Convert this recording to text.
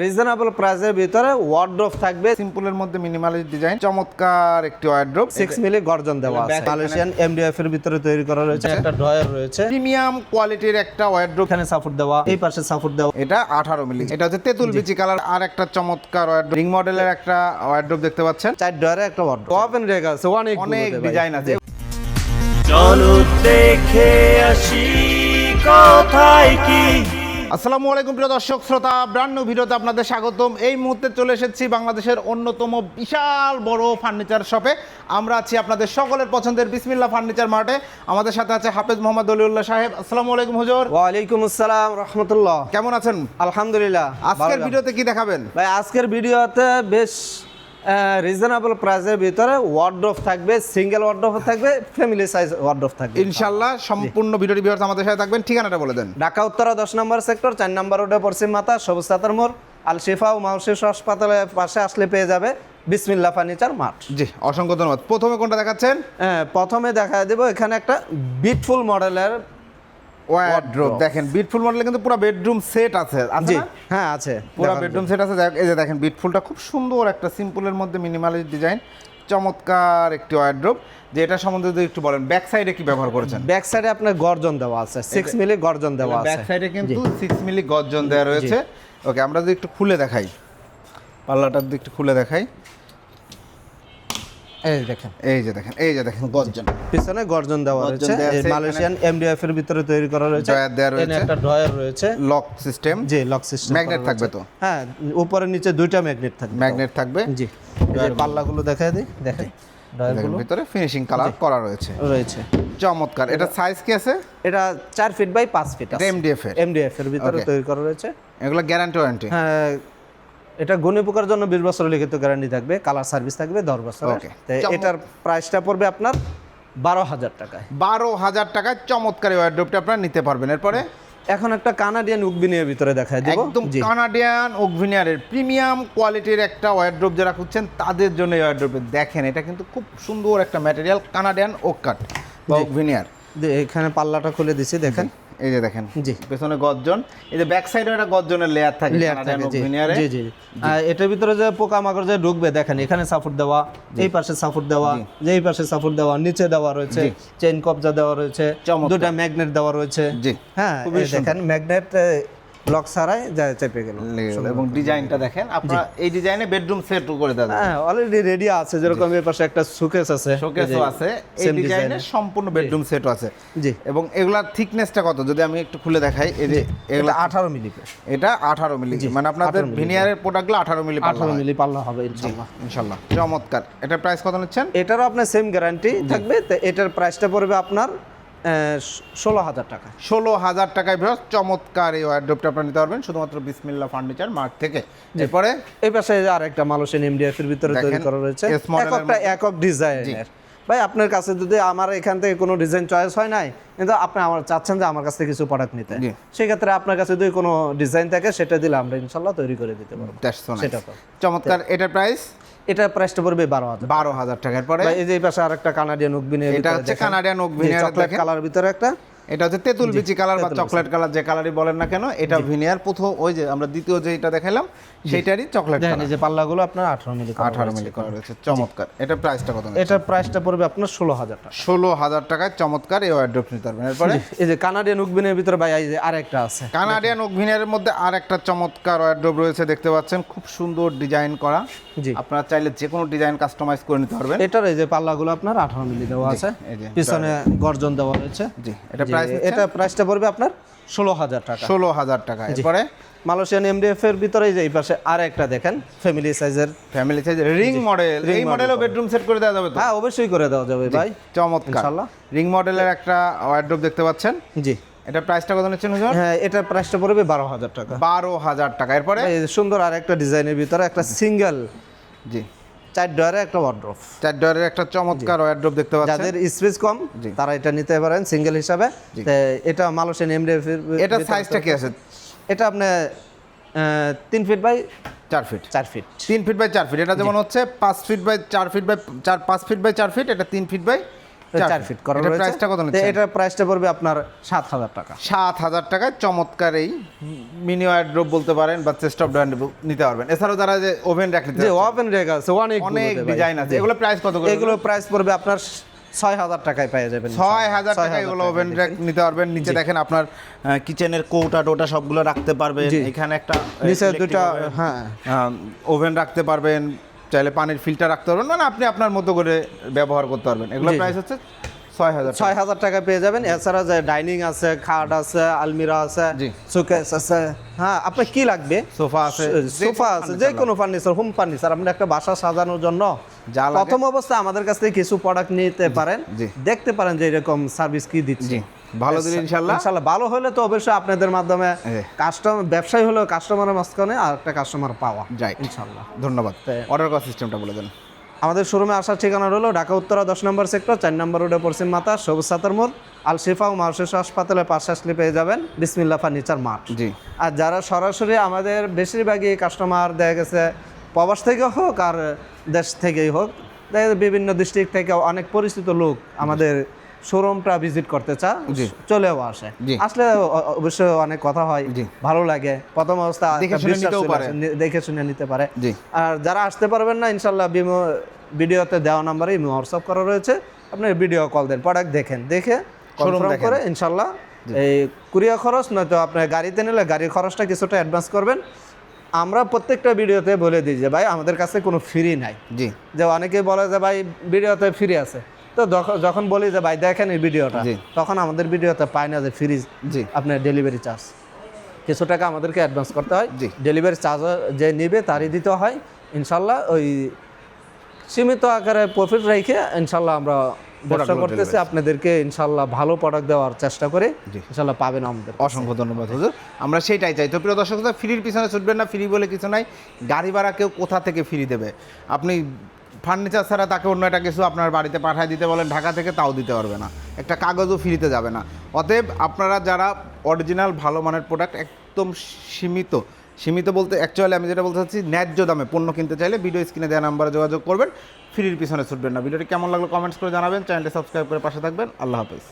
Reasonable প্রাইসের ভিতরে wardrobe থাকবে সিম্পলের মধ্যে মিনিমালিস্ট ডিজাইন চমৎকার একটি ওয়ার্ড্রোপ সিক্স মিলি গর্জন দেওয়া আছে। মালয়েশিয়ান এমডিএফ এর ভিতরে তৈরি করা রয়েছে একটা ড্রয়ার রয়েছে। প্রিমিয়াম কোয়ালিটির একটা ওয়ার্ড্রোপ এখানে সাপোর্ট দেওয়া এই পাশে সাপোর্ট দেওয়া। এটা আঠারো মিলি। এটা হচ্ছে তেঁতুল বিচি কালার আর একটা চমৎকার ওয়ার্ড্রোপ রিং মডেলের একটা ওয়ার্ড্রোপ দেখতে পাচ্ছেন। চার ড্রয়ারে একটা ওয়ার্ড্রোপ ওপেন রেখা আছে অনেক অনেক ডিজাইন আছে। চলো দেখে আসি কোথায় কি? আসসালামু আলাইকুম প্রিয় দর্শক শ্রোতা ব্র্যান্ড নিউ ভিডিওতে আপনাদের স্বাগতম। এই মুহূর্তে চলে এসেছি বাংলাদেশের অন্যতম বিশাল বড় ফার্নিচার শপে। আমরা আছি আপনাদের সকলের পছন্দের বিসমিল্লা ফার্নিচার মার্টে। আমাদের সাথে আছে হাফেজ মোহাম্মদ অলিউল্লাহ সাহেব। আসসালামু আলাইকুম হুজুর। ওয়ালাইকুম আসসালাম রহমতুল্লাহ। কেমন আছেন? আলহামদুলিল্লাহ আজকের ভিডিওতে কি দেখাবেন? ভাই আজকের ভিডিওতে বেশ রিজনেবল প্রাইসের ভিতরে ওয়ার্ড্রোপ থাকবে সিঙ্গেল ওয়ার্ড্রোপ থাকবে ফ্যামিলি সাইজ ওয়ার্ড্রোপ থাকবে। ইনশাল্লাহ সম্পূর্ণ ভিডিওটি ভিউয়ার্স আমাদের সাথে থাকবেন। ঠিকানাটা বলে দেন। ঢাকা উত্তরা দশ নম্বর সেক্টর চার নম্বর রোডে পশ্চিম মাতা সবুজ সাতার মোড় আল শিফা ও মাউসিস হাসপাতালের পাশে আসলে পেয়ে যাবে বিসমিল্লা ফার্নিচার মাঠ। জি অসংখ্য ধন্যবাদ। প্রথমে কোনটা দেখাচ্ছেন? হ্যাঁ, প্রথমে দেখা দেব এখানে একটা বিটফুল মডেলের ওয়ার্ড্রোপ দেখেন বিটফুল মডেলে কিন্তু পুরো বেডরুম সেট আছে। আছে হ্যাঁ আছে। পুরো বেডরুম সেট আছে। এই যে দেখেন বিটফুলটা খুব সুন্দর একটা সিম্পলের মধ্যে মিনিমালিস্ট ডিজাইন চমৎকার একটি ওয়ার্ড্রোপ যে এটা সম্বন্ধে যদি একটু বলেন ব্যাক সাইডে কি ব্যবহার করেছেন? ব্যাক সাইডে আপনার গর্জন দেওয়া আছে। সিক্স মিলি গর্জন দেওয়া আছে। ব্যাক সাইডে কিন্তু সিক্স মিলি গর্জন দেওয়া রয়েছে। ওকে আমরা যদি একটু খুলে দেখাই। পাল্লাটা যদি একটু খুলে দেখাই। এই দেখেন। এই যে দেখেন এই যে দেখেন গর্জন। পিছনে গর্জন দেওয়া রয়েছে। মালয়েশিয়ান এমডিএফ এর ভিতরে তৈরি করা রয়েছে। ড্রয়ার দেওয়া রয়েছে। একটা ড্রয়ার রয়েছে। Lock system. G lock system Magnet থাকবে তো? হ্যাঁ উপরে নিচে দুইটা ম্যাগনেট থাকবে। ম্যাগনেট থাকবে। জি এই পাল্লাগুলো দেখাই দিই। দেখেন দেখেন ড্রয়ারগুলো। ভিতরে ফিনিশিং কালার করা রয়েছে। রয়েছে। চমৎকার। এটা সাইজ কি আছে? এটা চার ফিট বাই পাঁচ ফিট MDF এর? এমডিএফ এর ভিতরে তৈরি করা রয়েছে। এগুলো গ্যারান্টি ওয়ারেন্টি হ্যাঁ এটা গণি পোকার জন্য বিশ বছর লিখিত গ্যারান্টি থাকবে কালার সার্ভিস থাকবে দশ বছর. এটার প্রাইসটা পড়বে আপনার বারো হাজার টাকায়। বারো হাজার টাকায় চমৎকার ওয়ার্ড্রোপটা আপনারা নিতে পারবেন। এরপরে? এখন একটা কানাডিয়ান উকবিনের ভিতরে দেখায় দেবো। একদম কানাডিয়ান ওকভিনিয়ারের প্রিমিয়াম কোয়ালিটির একটা ওয়ার্ড্রোপ যারা খুঁজছেন তাদের জন্য এই ওয়ার্ড্রোপে দেখেন। এটা কিন্তু খুব সুন্দর একটা ম্যাটেরিয়াল কানাডিয়ান ওক কাট বা ওকভিনিয়ার দে- এখানে পাল্লাটা খুলে দিছি দেখেন। এই যে দেখেন জি। পেছনে গর্জন। এই যে ব্যাক সাইডে একটা গর্জনের লেয়ার থাকে লেয়ার থাকে জি জি আর এটার ভিতরে যে পোকামাকড় যে ঢুকবে দেখেন এখানে সাপোর্ট দেওয়া এই পাশে সাপোর্ট দেওয়া যে এই পাশে সাপোর্ট দেওয়া নিচে দেওয়া রয়েছে চেন কবজা দেওয়া রয়েছে। দুটা ম্যাগনেট দেওয়া রয়েছে। জি। হ্যাঁ দেখেন ম্যাগনেট ব্লক ছাড়াই যা চেপে গেল। এবং ডিজাইনটা দেখেন আপনারা এই ডিজাইনে বেডরুম সেট করে দেন হ্যাঁ অলরেডি রেডি আছে যেরকম এর পাশে একটা সুকেস আছে। শোকেসও আছে। এই ডিজাইনে সম্পূর্ণ বেডরুম সেটও আছে। জি। এবং এগুলার থিকনেসটা কত? যদি আমি একটু খুলে দেখাই এই যে এগুলা এটা আঠারো মিলি। এটা আঠারো মিলি। মানে আপনাদের ভিনিয়ারের প্রোডাক্টগুলো আঠারো মিলি আঠারো মিলি পাল্লা হবে ইনশাল্লাহ ইনশাল্লাহ চমৎকার। এটার প্রাইস কত নিচ্ছেন? এটারও আপনার সেম গ্যারান্টি থাকবে। তো এটার প্রাইসটা পড়বে আপনার ষোলো হাজার টাকা। ষোলো হাজার টাকায় বৃহৎ চমৎকার এই ওয়ার্ড্রোপটা আপনারা নিতে পারবেন। শুধুমাত্র বিসমিল্লা ফার্নিচার মার্ট থেকে। এরপরে এই পাশে আর একটা মালয়েশিয়ান এমডিএফ এর ভিতরে তৈরি করা রয়েছে। এককটা একক ডিজাইনের ভাই আপনার কাছে যদি আমার এখান থেকে কোনো ডিজাইন চয়েস হয় নাই কিন্তু আপনি আমার চাচ্ছেন যে আমার কাছ থেকে কিছু প্রোডাক্ট নিতে। সেই ক্ষেত্রে আপনার কাছে যদি কোনো ডিজাইন থাকে সেটা দিলে আমরা ইনশাল্লাহ তৈরি করে দিতে পারব. সেটা তো। চমৎকার। এটার প্রাইস এটা প্রাইসটা পড়বে বারো হাজার। বারো হাজার টাকার পরে? ভাই, এই যে এই পাশে আর একটা কানাডিয়ান উকবিনের এটা হচ্ছে কানাডিয়ান ওক চকলেট কালার ভিতরে একটা। এটা হচ্ছে তেঁতুল বিচি কালার বা চকলেট কালার যে কালারই বলেন না কেন এটা ভিনিয়ার প্রথম ওই যে আমরা দ্বিতীয় যেটা দেখালাম সেইটারই চকলেট দেখেন এই যে পাল্লাগুলো আপনার আঠারো মিলি আঠারো মিলি করা রয়েছে চমৎকার। এটা প্রাইসটা কত এটার প্রাইসটা পড়বে আপনার ষোলো হাজার টাকা। ষোলো হাজার টাকায় চমৎকার এই ওয়ার্ড্রোপ নিতে পারবেন। এরপরে? এই যে কানাডিয়ান উকবিনের ভিতরে ভাই এই যে আরেকটা আছে। কানাডিয়ান ওকভিনিয়ারের মধ্যে আরেকটা চমৎকার ওয়ার্ড্রোপ রয়েছে দেখতে পাচ্ছেন খুব সুন্দর ডিজাইন করা। জি। আপনারা চাইলে যে কোনো ডিজাইন কাস্টমাইজ করে নিতে পারবেন। এটার এই যে পাল্লাগুলো আপনার আঠারো মিলি দেওয়া আছে। পিছনে গর্জন দেওয়া রয়েছে। জি এটা প্রাইস এটা প্রাইসটা পড়বে আপনার ষোলো হাজার টাকা। ষোলো হাজার টাকা। এরপরে? মালয়েশিয়ান এমডিএফ এর ভিতরে এই যে এই পাশে আর একটা দেখেন ফ্যামিলি সাইজের ফ্যামিলি সাইজের রিং মডেল এই মডেলও বেডরুম সেট করে দেওয়া যাবে তো? হ্যাঁ অবশ্যই করে দেওয়া যাবে ভাই। চমৎকার। ইনশাল্লাহ। রিং মডেলের একটা ওয়ার্ড্রোপ দেখতে পাচ্ছেন? জি। এটা প্রাইসটা কত নিচ্ছেন হুজুর? হ্যাঁ এটার প্রাইসটা পড়বে বারো হাজার টাকা। বারো হাজার টাকা। এরপরে? সুন্দর আর একটা ডিজাইনের ভিতরে একটা সিঙ্গেল জি। চার ডয়ারে একটা ওয়ার্ড্রপ চার ডয়ারের একটা চমৎকার ওয়ার্ড্রপ দেখতে পাচ্ছেন। যাদের স্পেস কম তারা এটা নিতে পারেন সিঙ্গেল হিসাবে। এটা মালয়েশিয়ান এমডিএফ এটা সাইজটা কি আছে? এটা আপনি তিন ফিট বাই চার ফিট চার ফিট তিন ফিট বাই চার ফিট এটা যেমন হচ্ছে পাঁচ ফিট বাই চার ফিট বাই চার পাঁচ ফিট বাই চার ফিট এটা তিন ফিট বাই চার ফিট করা রয়েছে। price টা কত? এটার প্রাইসটা পড়বে আপনার সাত হাজার টাকা। সাত হাজার টাকায় চমৎকার এই মিনি ওয়ার্ড্রোপ বলতে পারেন বা চেস্ট অফ নিতে পারবেন। এছাড়াও যারা যে ওভেন র্যাক নিতে ওপেন রেক আছে অনেক অনেক ডিজাইন আছে। এগুলো প্রাইস কত এগুলো প্রাইস পড়বে আপনার ছয় হাজার টাকায় পেয়ে যাবেন ছয় হাজার টাকা 6,000 এগুলো ওভেন র্যাক নিতে পারবেন। নিচে দেখেন আপনার কিচেনের কৌটা টোটা সবগুলো রাখতে পারবেন। এখানে একটা নিচে দুটা হ্যাঁ। ওভেন রাখতে পারবেন। চাইলে পানির ফিল্টার রাখতে পারবেন। মানে আপনি আপনার মতো করে ব্যবহার করতে পারবেন। এগুলো। প্রাইস হচ্ছে ছয় হাজার ছয় হাজার টাকা পেয়ে যাবেন। এছাড়া যে ডাইনিং আছে খাট আছে আলমিরা আছে সুকেস আছে হ্যাঁ আপনার কি লাগবে? সোফা আছে সোফা আছে যে কোনো ফার্নিচার হোম ফার্নিচার আপনি একটা বাসা সাজানোর জন্য। প্রথম অবস্থায় আমাদের কাছ থেকে কিছু প্রোডাক্ট নিতে পারেন। দেখতে পারেন যে এরকম সার্ভিস কি দিচ্ছে। ভালো দিন ইনশাল্লাহ ইনশাল্লাহ ভালো হলে তো অবশ্যই আপনাদের মাধ্যমে। কাস্টমার ব্যবসায়ী হলেও কাস্টমারের মাঝখানে আর একটা কাস্টমার পাওয়া যায় ইনশাল্লাহ ধন্যবাদ। অর্ডার করার সিস্টেমটা বলে দেন। আমাদের শোরুমে আসার ঠিকানা হলো ঢাকা উত্তরা দশ নম্বর সেক্টর চার নম্বর রোডে পশ্চিম মাতা সবুজ সাতার মোড় আল শিফা ও মাহশিস হাসপাতালের পাশে আসলে পেয়ে যাবেন বিসমিল্লা ফার্নিচার মার্ট। জি। আর যারা সরাসরি আমাদের বেশিরভাগই কাস্টমার দেখা গেছে প্রবাস থেকে হোক আর দেশ থেকেই হোক বিভিন্ন ডিস্ট্রিক্ট থেকে অনেক পরিচিত লোক আমাদের শোরুমটা ভিজিট করতে চা জি। চলেও আসে। আসলে অবশ্যই অনেক কথা হয় ভালো লাগে। প্রথম অবস্থা চলে দেখে শুনে নিতে পারে। আর যারা আসতে পারবেন না ইনশাল্লাহ বিমো ভিডিওতে দেওয়া নাম্বারে ইমো হোয়াটসঅ্যাপ করা রয়েছে। আপনি ভিডিও কল দেন প্রোডাক্ট দেখেন দেখে কনফার্ম করে ইনশাল্লাহ এই কুরিয়া খরচ নয়তো আপনার গাড়িতে নিলে গাড়ির খরচটা কিছুটা অ্যাডভান্স করবেন। আমরা প্রত্যেকটা ভিডিওতে বলে দিই যে ভাই আমাদের কাছে কোনো ফ্রি নাই। জি। যে অনেকে বলে যে ভাই ভিডিওতে ফ্রি আছে। তো যখ- যখন বলি যে ভাই দেখেন এই ভিডিওটা জি। তখন আমাদের ভিডিওতে পায় না যে ফ্রি জি। আপনার ডেলিভারি চার্জ। কিছু টাকা আমাদেরকে অ্যাডভান্স করতে হয়। জি। ডেলিভারি চার্জ যে নেবে তারই দিতে হয়। ইনশাল্লাহ ওই সীমিত আকারে প্রফিট রেখে ইনশাল্লাহ আমরা ব্যবসা করতেছি। আপনাদেরকে ইনশাল্লাহ ভালো প্রোডাক্ট দেওয়ার চেষ্টা করে জি। ইনশাল্লাহ পাবেন আমাদের অসংখ্য ধন্যবাদ হুজুর। আমরা সেটাই চাই। তো প্রিয় দর্শক ফ্রির পিছনে ছুটবেন না। ফ্রি বলে কিছু নাই। গাড়ি ভাড়া কেউ কোথা থেকে ফ্রি দেবে? আপনি ফার্নিচার ছাড়া তাকে অন্য একটা কিছু আপনার বাড়িতে পাঠিয়ে দিতে বলেন, ঢাকা থেকে তাও দিতে পারবে না। একটা কাগজও ফ্রিতে যাবে না। অতএব আপনারা যারা অরিজিনাল ভালো মানের প্রোডাক্ট একদম সীমিত সীমিত বলতে অ্যাকচুয়ালি আমি যেটা বলতে চাচ্ছি, ন্যায্য দামে পণ্য কিনতে চাইলে ভিডিও স্ক্রিনে দেওয়া নাম্বারে যোগাযোগ করবেন ফ্রির পিছনে ছুটবেন না। ভিডিওটি কেমন লাগল কমেন্টস করে জানাবেন চ্যানেলটি সাবস্ক্রাইব করে পাশে থাকবেন, আল্লাহ হাফেজ।